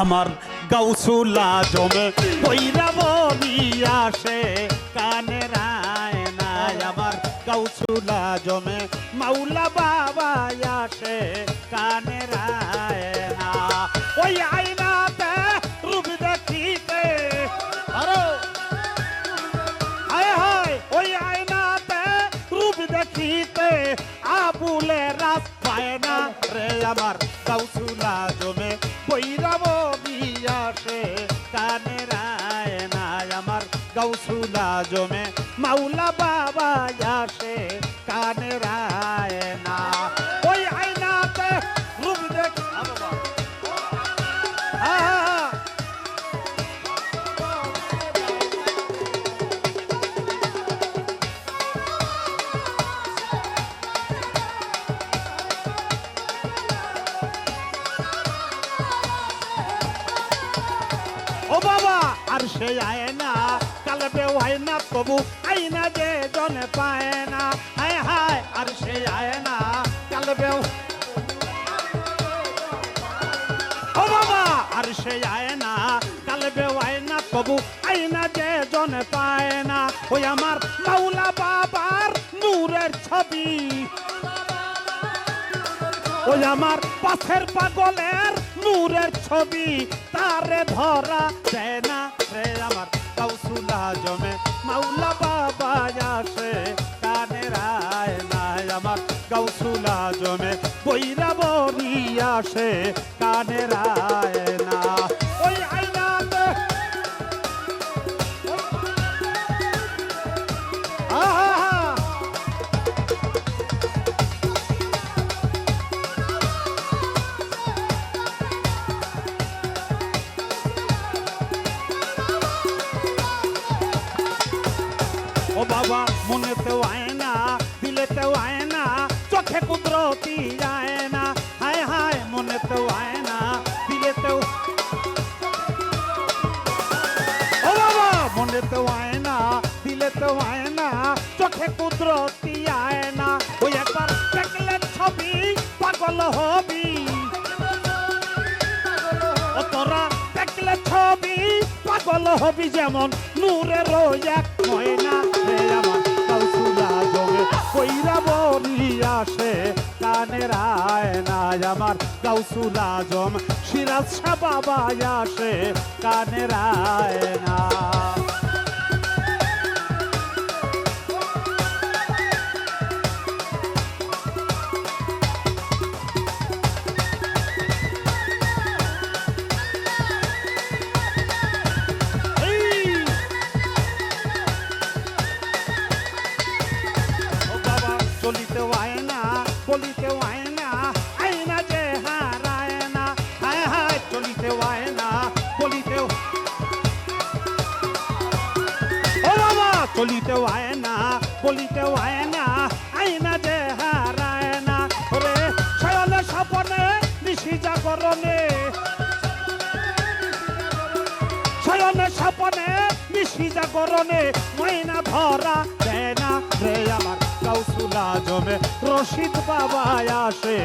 আমার গাউসুলা জমে বৈরাবনি আসে কানে রায় নাই। আমার গাউসুলা জমে মাউলা বাবা আসে, কানে রায় না। ওই আইনাতে কানে রায় না আমার গৌসুলা জমে। মাউলা বাবা ও বাবা, আর সে আয় না, কালবে হয় না তবু আইনা যে জনে পায় না। হায় হায়, আর সে আয় না, কালবে ও বাবা, আর সে আয় না, কালবে হয় না তবু আইনা যে জনে পায় না। ওই আমার মাওলা বাবার নূরের ছবি। ওই আমার পাশের পাগলের নূরের ছবি, তারে ধরা দেয় না রে আমার। কাউসুলা জমে মাউলা বাবা আসে, কানে রায় নাই আমার। কাউসুলা জমে বৈরাবনি আসে, কানে রায় না ও বাবা, মনেতেও আয় না দিলেতেও আয় না চোখে কুদরতি যায় না হায় হায়, মনেতেও আয় না দিলেতেও ও বাবা, মনেতেও আয় না দিলেতেও আয় না চোখে কুদরতি আয় না ওই একবার দেখলে ছবি, পাগল হবি। তোরা দেখলে ছবি, পাগল হবি যেমন নূরের এক ময়না। রে আমার কাউসুলা জমে কইরা বলি আসে, কানের আয়না আমার কাউসুলা জম সিরাজ বাবা আসে, কানের আয়না এই! চলিতেও আয় না বলিতেও আয় না আয়না যে হারায় না হায় হায় চলিতেও আয় না। বলিতেও ও বাবা চলিতেও আয় না বলিতেও আয় না আয়না যে হারায় না, ওরে শয়নে স্বপনে নিশি জাগরণে। শয়নে স্বপনে নিশি জাগরণে ময়না ধরা দেয় না রে আমার। কাউসুলা জমে রশিদ বাবা আসে,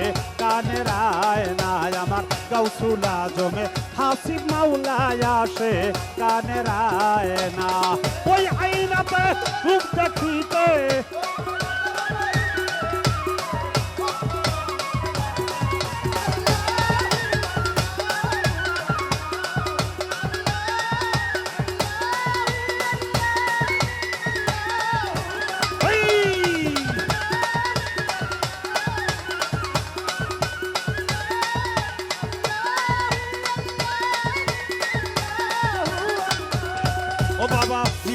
কানে রায় নাই আমার। কাউসুলা জমে হাসিব মাওলায় আসে, কানে রায় না। ওই আইনাতে খুব দেখিতে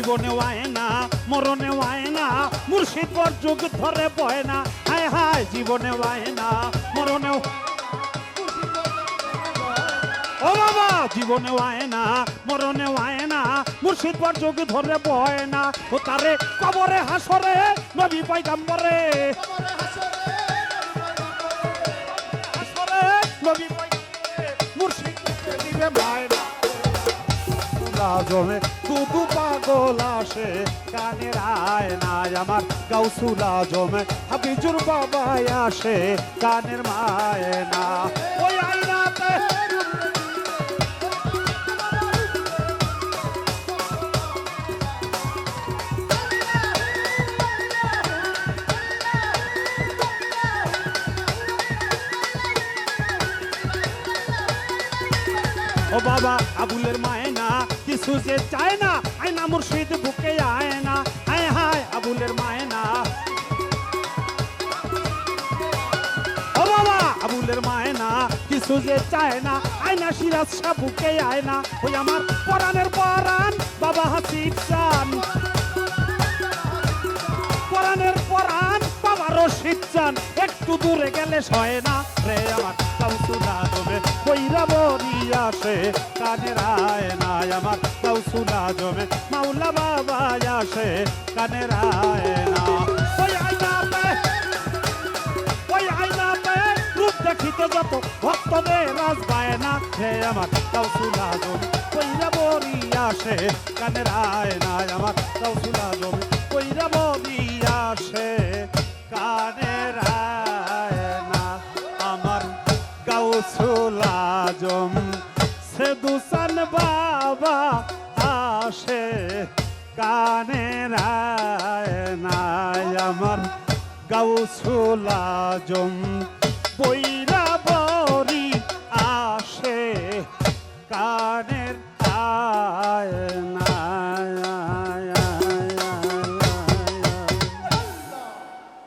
জীবনে আয় না, মরণে আয় না, মুর্শিদ বর যুগ ধরে বয় না। হায় হায়, জীবনে আয় না মরণেও ও বাবা, জীবনে আয় না, মরণে আয় না, মুর্শিদ বর যুগ ধরে বয় না। ও তারে কবরে হাসরে, নবী পয়গাম্বরে। নবী মুর্শিদ দিবে বায়না জমে দুদু বাদল কানে রায় আয়নায় আমার, গাউসুল জমে। হাবিজুর বাবায় আসে, কানের মায় না। ওই আয়নাতে ও বাবা, আবুলের মায়ের কিছু যে চায় না আয়না মুর্শিদ বুকে আয় না হায় হায় আবুলের মায়না ও বাবা আবুলের মায়না কিছু যে চায় না আয়না সিরাজ শাহ বুকে আয় না ওই আমার পরাণের পরাণ বাবা হাসিব চান পরাণের পরাণ বাবা রশিদ চান একটু দূরে গেলে সয় না রে আমার কাউসুলা জমে কইরা বরি আসে কানের আয় না আমার কাউসুলা জমে মাওলা বাবা আসে, কানের আয় না ওই আয়না পে ওই আয়নাতে রূপ দেখিতে যত ভক্তদের রাজ পায় না হে আমার কাউসুলা জমি কইরা বরি আসে কানের আয়না আমার কাউসুলা জমি কইরা বরি আসে কাউসুলা জম সে দুসান বাবা আসে কানে রায় নাই আমার গাউসুল আজম।